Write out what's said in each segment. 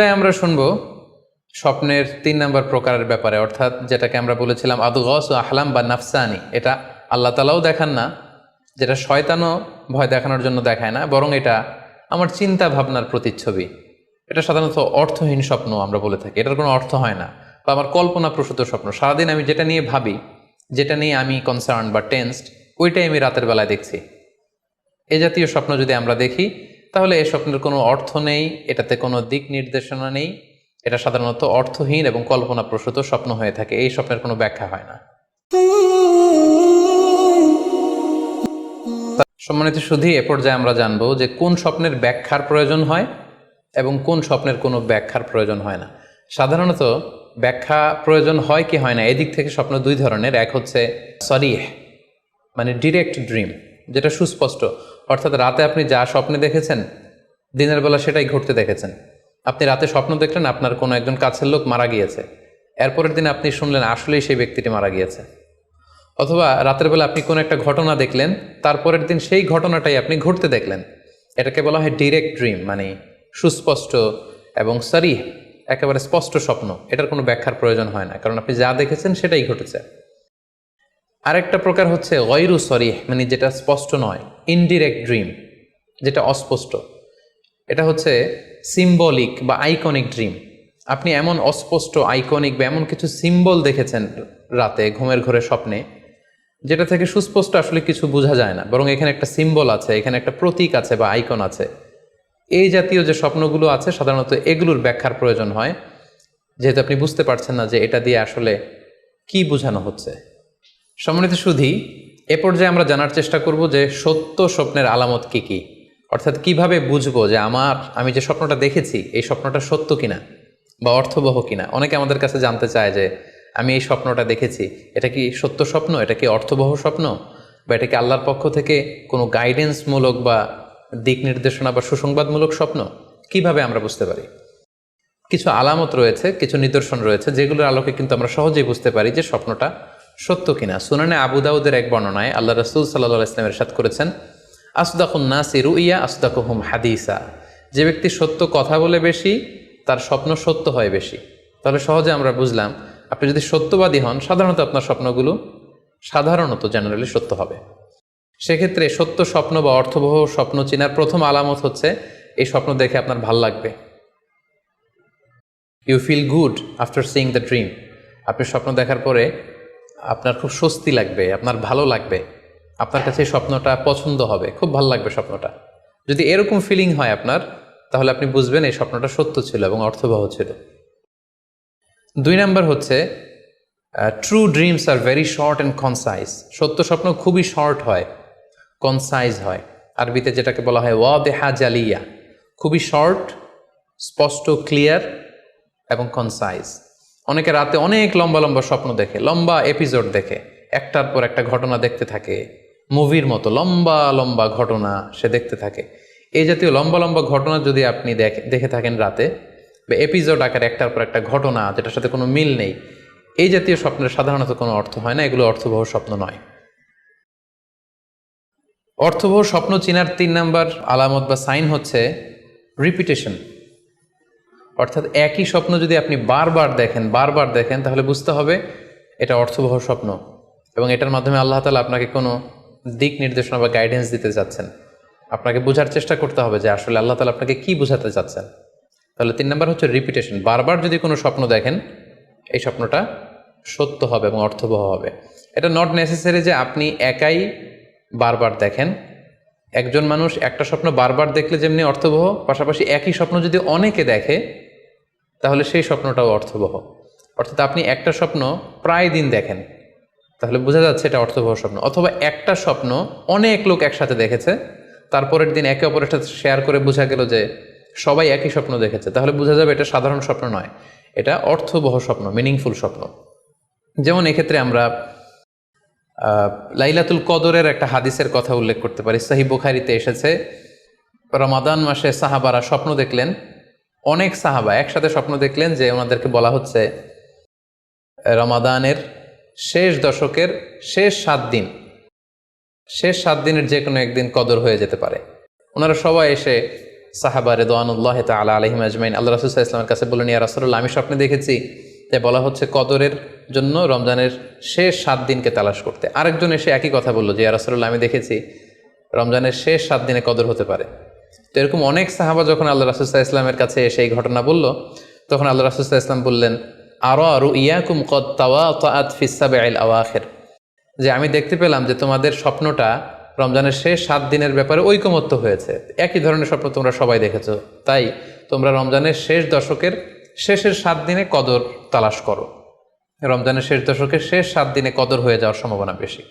তাই আমরা শুনব স্বপ্নের তিন নম্বর প্রকারের ব্যাপারে, অর্থাৎ যেটাকে আমরা বলেছিলাম, আদগস ও আহলাম বা নাফসানি। এটা আল্লাহ তালাও দেখান না, যেটা শয়তানও ভয় দেখানোর জন্য দেখায় না, বরং এটা আমার চিন্তা ভাবনার প্রতিচ্ছবি। এটা সাধারণত অর্থহীন স্বপ্ন আমরা বলে থাকি, এটার কোনো অর্থ হয় না, বা আমার কল্পনা প্রসূত স্বপ্ন। সারাদিন আমি যেটা নিয়ে ভাবি, যেটা নিয়ে আমি কনসার্ন বা টেন্সড ওইটাই আমি রাতের বেলায় দেখছি। এ জাতীয় স্বপ্ন যদি আমরা দেখি তাহলে এই স্বপ্নের কোনো অর্থ নেই, এটাতে কোনো দিক নির্দেশনা নেই। এটা সাধারণত অর্থহীন এবং কল্পনাপ্রসূত স্বপ্ন হয়ে থাকে, এই স্বপ্নের কোনো ব্যাখ্যা হয় না। সম্মানিত শুধু এ পর্যায়ে আমরা জানব যে কোন স্বপ্নের ব্যাখ্যার প্রয়োজন হয় এবং কোন স্বপ্নের কোনো ব্যাখ্যার প্রয়োজন হয় না। সাধারণত ব্যাখ্যা প্রয়োজন হয় কি হয় না, এদিক থেকে স্বপ্ন দুই ধরনের। এক হচ্ছে সরিহ মানে ডিরেক্ট ড্রিম, যেটা সুস্পষ্ট। অর্থাৎ রাতে আপনি যা স্বপ্নে দেখেছেন, দিনের বেলা সেটাই ঘটতে দেখেছেন। আপনি রাতে স্বপ্ন দেখলেন, আপনার কোনো একজন কাছের লোক মারা গিয়েছে। এরপরের দিন আপনি শুনলেন, আসলেই সেই ব্যক্তিটি মারা গিয়েছে। অথবা রাতের বেলা আপনি কোনো একটা ঘটনা দেখলেন, তারপরের দিন সেই ঘটনাটাই আপনি ঘটতে দেখলেন। এটাকে বলা হয় ডিরেক্ট ড্রিম মানে সুস্পষ্ট এবং সারি একেবারে স্পষ্ট স্বপ্ন। এটার কোনো ব্যাখ্যার প্রয়োজন হয় না, কারণ আপনি যা দেখেছেন সেটাই ঘটেছে। আরেকটা প্রকার হচ্ছে গয়রু সরিহ মানে যেটা স্পষ্ট নয় ইনডিরেক্ট ড্রিম যেটা অস্পষ্ট। এটা হচ্ছে সিম্বলিক বা আইকনিক ড্রিম আপনি এমন অস্পষ্ট আইকনিক বা এমন কিছু সিম্বল দেখেছেন রাতে, ঘুমের ঘরে স্বপ্নে, যেটা থেকে সুস্পষ্ট আসলে কিছু বোঝা যায় না। বরং এখানে একটা সিম্বল আছে, এখানে একটা প্রতীক আছে বা আইকন আছে। এই জাতীয় যে স্বপ্নগুলো আছে, সাধারণত এগুলোর ব্যাখ্যার প্রয়োজন হয়। যেহেতু আপনি বুঝতে পারছেন না যে এটা দিয়ে আসলে কি বোঝানো হচ্ছে। সম্মানিত সুধি, এ পর্যায়ে আমরা জানার চেষ্টা করব যে সত্য স্বপ্নের আলামত কি কি? অর্থাৎ কীভাবে বুঝব যে আমার, আমি যে স্বপ্নটা দেখেছি, এই স্বপ্নটা সত্য কিনা? বা অর্থবহ কিনা? অনেকে আমাদের কাছে জানতে চায় যে আমি এই স্বপ্নটা দেখেছি, এটা কি সত্য স্বপ্ন? এটা কি অর্থবহ স্বপ্ন? বা এটা কি আল্লাহর পক্ষ থেকে কোনো গাইডেন্সমূলক বা দিক নির্দেশনা বা সুসংবাদমূলক স্বপ্ন? কীভাবে আমরা বুঝতে পারি? কিছু আলামত রয়েছে, কিছু নিদর্শন রয়েছে, যেগুলোর আলোকে কিন্তু আমরা সহজেই বুঝতে পারি যে স্বপ্নটা সত্য কিনা? সুনানে আবু দাউদের এক বর্ণনায় আল্লাহ রসুল সাল্লাহ ইসলামের সাথ করেছেন, আসদাকুন নাসি রুইয়া, আসদাকুহুম হাদিসা। যে ব্যক্তি সত্য কথা বলে বেশি, তার স্বপ্ন সত্য হয় বেশি। তাহলে সহজে আমরা বুঝলাম, আপনি যদি সত্যবাদী হন, সাধারণত আপনার স্বপ্নগুলো সাধারণত জেনারেলি সত্য হবে। সেক্ষেত্রে সত্য স্বপ্ন বা অর্থবহ স্বপ্ন চেনার প্রথম আলামত হচ্ছে, এই স্বপ্ন দেখে আপনার ভালো লাগবে। You feel good after seeing the dream আপনি স্বপ্ন দেখার পরে আপনার খুব স্বস্তি লাগবে, আপনার ভালো লাগবে, আপনার কাছে স্বপ্নটা পছন্দ হবে, খুব ভালো লাগবে স্বপ্নটা। যদি এরকম ফিলিং হয় আপনার, তাহলে আপনি বুঝবেন এই স্বপ্নটা সত্য ছিল এবং অর্থবহ ছিল। দুই নাম্বার হচ্ছে ট্রু ড্রিমস আর ভেরি শর্ট অ্যান্ড কনসাইজ সত্য স্বপ্ন খুবই শর্ট হয় কনসাইজ হয়। আরবিতে যেটাকে বলা হয় ওয়া দেহা জালিয়া। খুবই শর্ট স্পষ্ট ক্লিয়ার এবং কনসাইজ অনেকে রাতে অনেক লম্বা লম্বা স্বপ্ন দেখে, লম্বা এপিসোড দেখে, একটার পর একটা ঘটনা দেখতে থাকে মুভির মতো লম্বা লম্বা ঘটনা সে দেখতে থাকে। এই জাতীয় লম্বা লম্বা ঘটনা যদি আপনি দেখে থাকেন রাতে এপিসোড আকারে একটার পর একটা ঘটনা যেটার সাথে কোনো মিল নেই, এই জাতীয় স্বপ্নের সাধারণত কোনো অর্থ হয় না, এগুলো অর্থবহ স্বপ্ন নয়। অর্থবহ স্বপ্ন চিনার তিন নাম্বার আলামত বা সাইন হচ্ছে রিপিটেশন অর্থাৎ একই স্বপ্ন যদি আপনি বারবার দেখেন বারবার দেখেন, তাহলে বুঝতে হবে এটা অর্থবহ স্বপ্ন এবং এটার মাধ্যমে আল্লাহ তালা আপনাকে কোনো দিক নির্দেশনা বা গাইডেন্স দিতে যাচ্ছেন আপনাকে বোঝার চেষ্টা করতে হবে যে আসলে আল্লাহ তালা আপনাকে কি বোঝাতে চাচ্ছেন। তাহলে তিন নম্বর হচ্ছে রিপিটেশন বারবার যদি কোনো স্বপ্ন দেখেন, এই স্বপ্নটা সত্য হবে এবং অর্থবহ হবে। এটা নট নেসেসারি যে আপনি একাই বারবার দেখেন। একজন মানুষ একটা স্বপ্ন বারবার দেখলে যেমনি অর্থবহ, পাশাপাশি একই স্বপ্ন যদি অনেকে দেখে তাহলে সেই স্বপ্নটাও অর্থবহ। অর্থাৎ আপনি একটা স্বপ্ন প্রায় দিন দেখেন, তাহলে বোঝা যাচ্ছে এটা অর্থবহ স্বপ্ন। অথবা একটা স্বপ্ন অনেক লোক একসাথে দেখেছে, তারপরের দিন একে অপরের সাথে শেয়ার করে বোঝা গেল যে সবাই একই স্বপ্ন দেখেছে। তাহলে বোঝা যাবে এটা সাধারণ স্বপ্ন নয়, এটা অর্থবহ স্বপ্ন মিনিংফুল স্বপ্ন। যেমন এক্ষেত্রে আমরা লাইলাতুল কদরের একটা হাদিসের কথা উল্লেখ করতে পারি। সাহি বুখারিতে এসেছে, রমাদান মাসে সাহাবারা স্বপ্ন দেখলেন অনেক সাহাবা একসাথে স্বপ্ন দেখলেন যে ওনাদেরকে বলা হচ্ছে, রমাদানের শেষ দশকের শেষ সাত দিন, শেষ সাত দিনের যে কোনো একদিন কদর হয়ে যেতে পারে। ওনারা সবাই এসে সাহাবা রেদওয়ানুল্লাহ তালা আলহিম আজমাইন, আল্লাহ রাসুল্লাহ ইসলামের কাছে বললেন, ইয়া রাসুল্লাহ আমি স্বপ্নে দেখেছি যে বলা হচ্ছে কদরের জন্য রমজানের শেষ সাত দিনকে তালাশ করতে। আরেকজন এসে একই কথা বলল যে, ইয়া রাসুল্লাহ আমি দেখেছি রমজানের শেষ সাত দিনে কদর হতে পারে। তো এরকম অনেক সাহাবা যখন আল্লাহ রাসুল্লাহ ইসলামের কাছে এসে এই ঘটনা বলল, তখন আল্লাহ রাসুল্লাহ ইসলাম বললেন আরও আরু ইয়াকুম কদ তাওয়া ফিসাবে আইল আওয়াখের? যে আমি দেখতে পেলাম যে তোমাদের স্বপ্নটা রমজানের শেষ সাত দিনের ব্যাপারে ঐকমত্য হয়েছে। একই ধরনের স্বপ্ন তোমরা সবাই দেখেছ। তাই তোমরা রমজানের শেষ দশকের শেষের সাত দিনে কদর তালাশ করো। রমজানের শেষ দশকের শেষ সাত দিনে কদর হয়ে যাওয়ার সম্ভাবনা বেশি।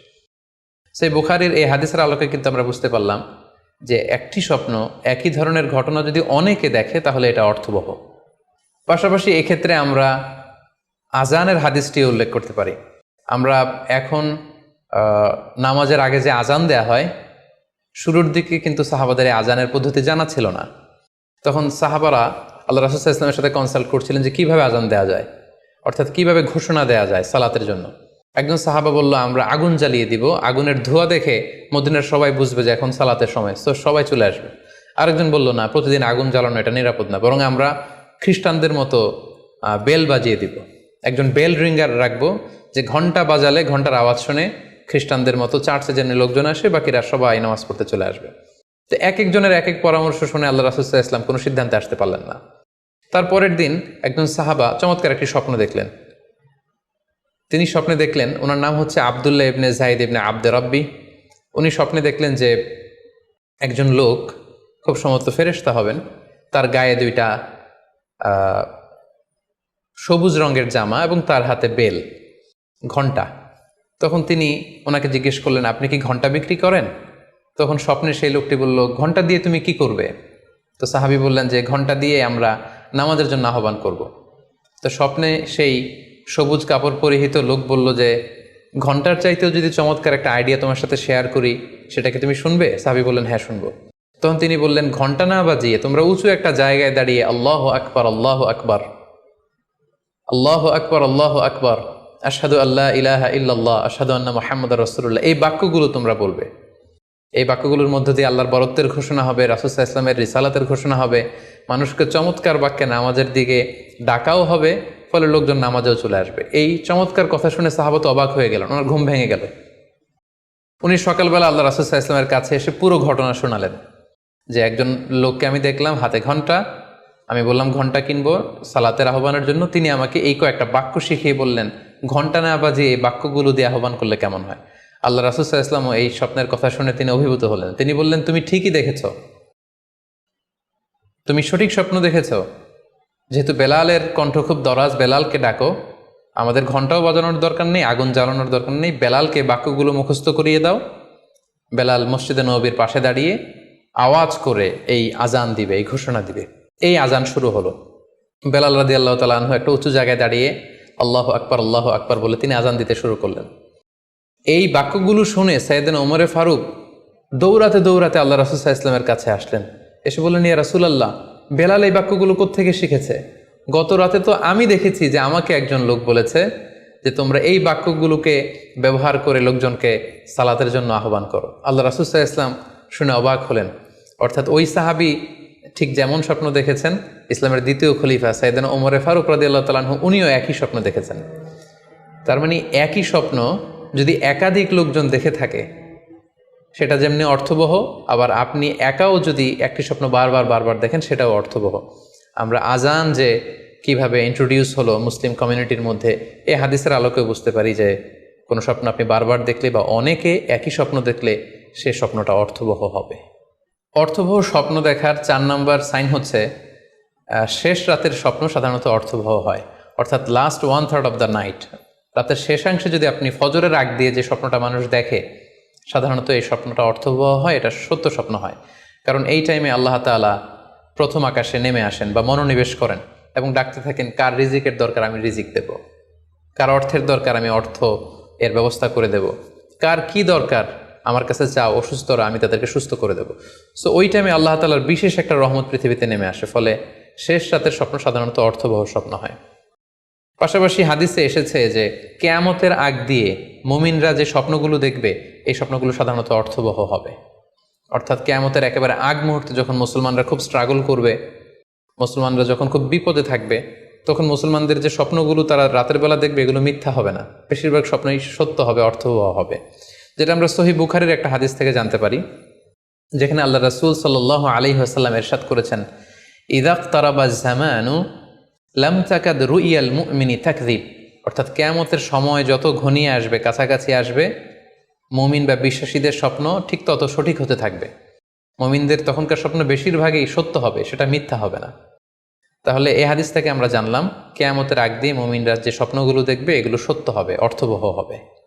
সেই বুখারির এই হাদিসের আলোকে কিন্তু আমরা বুঝতে পারলাম যে একটি স্বপ্ন, একই ধরনের ঘটনা যদি অনেকে দেখে, তাহলে এটা অর্থবহ। পাশাপাশি এক্ষেত্রে আমরা আজানের হাদিসটি উল্লেখ করতে পারি। আমরা এখন নামাজের আগে যে আজান দেয়া হয়, শুরুর দিকে কিন্তু সাহাবাদের আজানের পদ্ধতি জানা ছিল না। তখন সাহাবারা আল্লাহ রাসুল ইসলামের সাথে কনসাল্ট করছিলেন যে কীভাবে আজান দেওয়া যায়, অর্থাৎ কীভাবে ঘোষণা দেওয়া যায় সালাতের জন্য। একজন সাহাবা বলল, আমরা আগুন জ্বালিয়ে দিব, আগুনের ধোঁয়া দেখে মদিনের সবাই বুঝবে যে এখন সালাতের সময়। তো সবাই চলে আসবে। আরেকজন বলল, না, প্রতিদিন আগুন জ্বালানো এটা নিরাপদ না, বরং আমরা খ্রিস্টানদের মতো বেল বাজিয়ে দিব। একজন বেল রিঙ্গার রাখব যে ঘণ্টা বাজালে ঘণ্টার আওয়াজ শুনে খ্রিস্টানদের মতো চার্চে যেন লোকজন আসে, বাকিরা সবাই নামাজ পড়তে চলে আসবে। তো এক একজনের এক এক পরামর্শ শুনে আল্লাহ রাসুল্লাহ ইসলাম কোনো সিদ্ধান্তে আসতে পারলেন না। তারপরের দিন একজন সাহাবা চমৎকার একটি স্বপ্ন দেখলেন। তিনি স্বপ্নে দেখলেন, ওনার নাম হচ্ছে আবদুল্লাহ ইবনে জাহিদ ইবনে আব্দে রব্বি। উনি স্বপ্নে দেখলেন যে একজন লোক, খুব সমস্ত ফেরেশতা হবেন, তার গায়ে দুইটা সবুজ রঙের জামা এবং তার হাতে বেল, ঘণ্টা। তখন তিনি ওনাকে জিজ্ঞেস করলেন, আপনি কি ঘণ্টা বিক্রি করেন? তখন স্বপ্নে সেই লোকটি বলল, ঘণ্টা দিয়ে তুমি কি করবে? তো সাহাবি বললেন যে, ঘণ্টা দিয়ে আমরা নামাজের জন্য আহ্বান করব। তো স্বপ্নে সেই সবুজ কাপড় পরিহিত লোক বলল যে, ঘণ্টার চাইতেও যদি চমৎকার একটা আইডিয়া তোমার সাথে শেয়ার করি, সেটাকে তুমি শুনবে? সাবি বললেন হ্যাঁ শুনব। তখন তিনি বললেন, ঘণ্টা না বাজিয়ে তোমরা উঁচু একটা জায়গায় দাঁড়িয়ে, আল্লাহ আকবর আল্লাহ আকবর আল্লাহ আকবর আল্লাহ আকবর, আশহাদু আল্লাহ ইলাহা ইল্লাল্লাহ, আশহাদু আন্না মোহাম্মদ রসুল্লাহ এই বাক্যগুলো তোমরা বলবে। এই বাক্যগুলোর মধ্য দিয়ে আল্লাহর বরত্বের ঘোষণা হবে রাসুসাহ ইসলামের রিসালাতের ঘোষণা হবে, মানুষকে চমৎকার বাক্যে নামাজের দিকে ডাকাও হবে ফলে লোকজন নামাজেও চলে আসবে। এই চমৎকার কথা শুনে সাহাবত অবাক হয়ে গেলেন, ওনার ঘুম ভেঙে গেল। উনি সকালবেলা আল্লাহ রাসুসাহ ইসলামের কাছে এসে পুরো ঘটনা শোনালেন, যে একজন লোককে আমি দেখলাম, হাতে ঘণ্টা, আমি বললাম, ঘণ্টা কিনবো, সালাতের আহ্বানের জন্য। তিনি আমাকে এই কয়েকটা বাক্য শিখিয়ে বললেন, ঘণ্টা না বাজিয়ে এই বাক্যগুলো দিয়ে আহ্বান করলে কেমন হয়? আল্লাহ রাসুসাহ ইসলামও এই স্বপ্নের কথা শুনে তিনি অভিভূত হলেন। তিনি বললেন, তুমি ঠিকই দেখেছ। তুমি সঠিক স্বপ্ন দেখেছ। যেহেতু বেলালের কণ্ঠ খুব দরাজ, বেলালকে ডাকো। আমাদের ঘন্টাও বাজানোর দরকার নেই, আগুন জ্বালানোর দরকার নেই। বেলালকে বাক্যগুলো মুখস্থ করিয়ে দাও। বেলাল মসজিদে নবীর পাশে দাঁড়িয়ে আওয়াজ করে এই আজান দিবে, এই ঘোষণা দিবে। এই আজান শুরু হলো। বেলাল রাদি আল্লাহ তালু একটা উঁচু জায়গায় দাঁড়িয়ে আল্লাহ আকবর আল্লাহ আকবর বলে তিনি আজান দিতে শুরু করলেন। এই বাক্যগুলো শুনে সাইদিন ওমরে ফারুক দৌড়াতে দৌড়াতে আল্লাহ রাসুসাহ ইসলামের কাছে আসলেন। এসে বললেন, ইয়া রাসুলাল্লাহ বেলাল এই বাক্যগুলো কোত্থেকে শিখেছে? গত রাতে তো আমি দেখেছি যে আমাকে একজন লোক বলেছে যে তোমরা এই বাক্যগুলোকে ব্যবহার করে লোকজনকে সালাতের জন্য আহ্বান করো। আল্লাহ রাসুসাহ ইসলাম শুনে অবাক হলেন। অর্থাৎ ওই সাহাবি ঠিক যেমন স্বপ্ন দেখেছেন, ইসলামের দ্বিতীয় খলিফা সাইদান ওমরে ফারুক রাদি আল্লাহ তালাহু উনিও একই স্বপ্ন দেখেছেন। তার মানে একই স্বপ্ন যদি একাধিক লোকজন দেখে থাকে সেটা যেমনি অর্থবহ, আবার আপনি একাও যদি একটি স্বপ্ন বারবার বারবার দেখেন, সেটাও অর্থবহ। আমরা আজান যে কীভাবে ইন্ট্রোডিউস হলো মুসলিম কমিউনিটির মধ্যে, এ হাদিসের আলোকে বুঝতে পারি যে কোনো স্বপ্ন আপনি বারবার দেখলে বা অনেকে একই স্বপ্ন দেখলে সে স্বপ্নটা অর্থবহ হবে। অর্থবহ স্বপ্ন দেখার চার নাম্বার সাইন হচ্ছে শেষ রাতের স্বপ্ন সাধারণত অর্থবহ হয়। অর্থাৎ last one third of the night রাতের শেষাংশে যদি আপনি ফজরের আগ দিয়ে যে স্বপ্নটা মানুষ দেখে সাধারণত এই স্বপ্নটা অর্থবহ হয়, এটা সত্য স্বপ্ন হয়। কারণ এই টাইমে আল্লাহ তাআলা প্রথম আকাশে নেমে আসেন বা মনোনিবেশ করেন এবং ডাকতে থাকেন, কার রিজিকের দরকার আমি রিজিক দেব? কার অর্থের দরকার আমি অর্থ এর ব্যবস্থা করে দেব? কার কি দরকার আমার কাছে চাও, অসুস্থরা, আমি তাদেরকে সুস্থ করে দেব? সো ওই টাইমে আল্লাহ তালার বিশেষ একটা রহমত পৃথিবীতে নেমে আসে, ফলে শেষ রাতের স্বপ্ন সাধারণত অর্থবহ স্বপ্ন হয়। পাশাপাশি হাদিসে এসেছে যে, কেয়ামতের আগ দিয়ে মুমিনরা যে স্বপ্নগুলো দেখবে, এই স্বপ্নগুলো সাধারণত অর্থবহ হবে। অর্থাৎ কেয়ামতের একেবারে আগ মুহূর্তে যখন মুসলমানরা খুব স্ট্রাগল করবে, মুসলমানরা যখন খুব বিপদে থাকবে, তখন মুসলমানদের যে স্বপ্নগুলো তারা রাতের বেলা দেখবে, এগুলো মিথ্যা হবে না। বেশিরভাগ স্বপ্নই সত্য হবে, অর্থবহ হবে। যেটা আমরা সহি বুখারের একটা হাদিস থেকে জানতে পারি, যেখানে আল্লাহ রাসুল সাল্লাহ আলী আসাল্লাম এরশাদ করেছেন ইদাক তারাবা জামানু লাম তাকাদ রুইয়াল মুমিনি তাকদিব অর্থাৎ কেয়ামতের সময় যত ঘনিয়ে আসবে, কাছাকাছি আসবে, মমিন বা বিশ্বাসীদের স্বপ্ন ঠিক তত সঠিক হতে থাকবে। মমিনদের তখনকার স্বপ্ন বেশিরভাগই সত্য হবে, সেটা মিথ্যা হবে না। তাহলে এ হাদিস থেকে আমরা জানলাম, কেয়ামতের আগ দিয়ে মমিনরা যে স্বপ্নগুলো দেখবে, এগুলো সত্য হবে, অর্থবহ হবে।